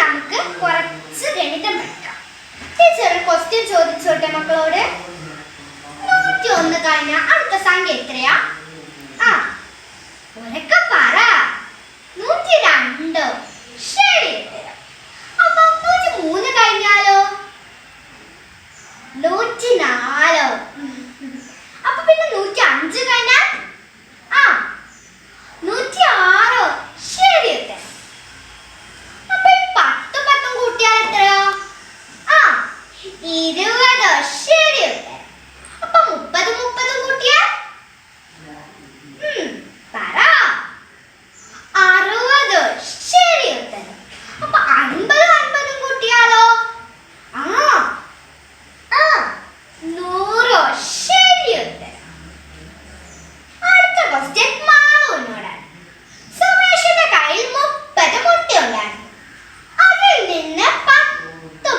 നമുക്ക് കുറച്ച് ഗണിതം പഠിക്കാം. ടീച്ചർ ക്വസ്റ്റ്യൻ ചോദിച്ചോട്ടെ മക്കളോട്? ഒന്ന് കഴിഞ്ഞ അടുത്ത സംഖ്യ എത്രയാ? ആ പറ. നൂറ്റി രണ്ട്. ശരി. അപ്പൊ നൂറ്റി മൂന്ന് കഴിഞ്ഞാലോ? നൂറ്റി നാലോ. അപ്പൊ പിന്നെ നൂറ്റി അഞ്ച് കഴിഞ്ഞാൽ ആ നൂറ്റി ആറോ ശരി ഉത്തരം. അപ്പൊ ഈ പത്തും പത്തും കൂട്ടിയാൽ എത്രയോ ആ ഇരുപതോ ശരി ഉത്തരം. അപ്പൊ മുപ്പത് മുപ്പതും കൂട്ടിയാൽ ഉം, പറ അറുപത് ശരി ഉത്തരം അപ്പൊ അൻപത് അൻപതും കൂട്ടിയാലോ ആ ആ നൂറോ ശരി ഉത്തരം അടുത്ത ക്വസ്റ്റ്യൻ മാളുവിനോടാണ് സുമേഷിന്റെ കയ്യിൽ മുപ്പത് മുട്ടയുണ്ടായിരുന്നു അതിൽ നിന്ന് പത്ത്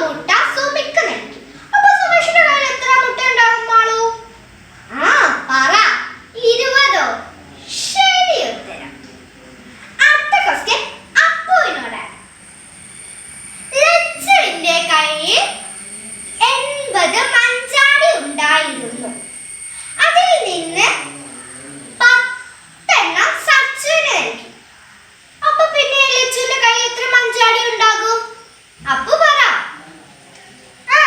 മുട്ട സുമിക്ക് നൽകി അപ്പൊ സുമേഷിന്റെ കയ്യിൽ എത്ര മുട്ട ഉണ്ടാകും മാളു ആ പറ ഇരുപതോ ശരി ഉത്തരം അടുത്ത ക്വസ്റ്റ്യൻ അപ്പുവിനോടാണ് ലച്ചുവിന്റെ കയ്യിൽ എൺപത് മഞ്ചാടി ഉണ്ടായിരുന്നു അതിൽ നിന്ന് പത്തെണ്ണം സച്ചുവിന് നൽകി അപ്പൊ പിന്നെ ലച്ചുവിന്റെ കയ്യിൽ എത്ര മഞ്ചാടി ഉണ്ടാകും അപ്പു പറ ആ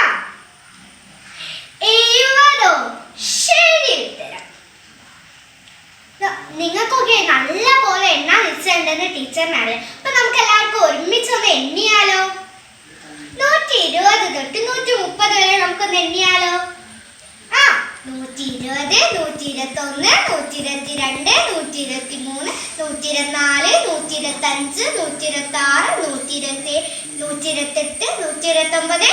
എഴുപതോ ശരി ഉത്തരം നിങ്ങൾക്കൊക്കെ നല്ല പോലെ എണ്ണ നിശ്ചയുണ്ടെന്ന് ടീച്ചറിനറിയാം അപ്പൊ നമുക്ക് എല്ലാവർക്കും ഒരുമിച്ചൊന്ന് എണ്ണിയാലോ? നൂറ്റി ഇരുപത് തൊട്ട് നൂറ്റി മുപ്പത് വരെ നമുക്കൊന്ന് എണ്ണിയാലോ? ആ നൂറ്റി ഇരുപത് നൂറ്റി ഇരുപത്തി ഒന്ന് നൂറ്റി ഇരുപത്തി രണ്ട് നൂറ്റി ഇരുപത്തി മൂന്ന് നൂറ്റി ഇരുപത്തിനാല് നൂറ്റി ഇരുപത്തി അഞ്ച് നൂറ്റി ഇരുപത്തി ആറ് നൂറ്റി ഇരുപത്തി നൂറ്റി ഇരുപത്തി എട്ട് നൂറ്റി ഇരുപത്തി ഒമ്പത്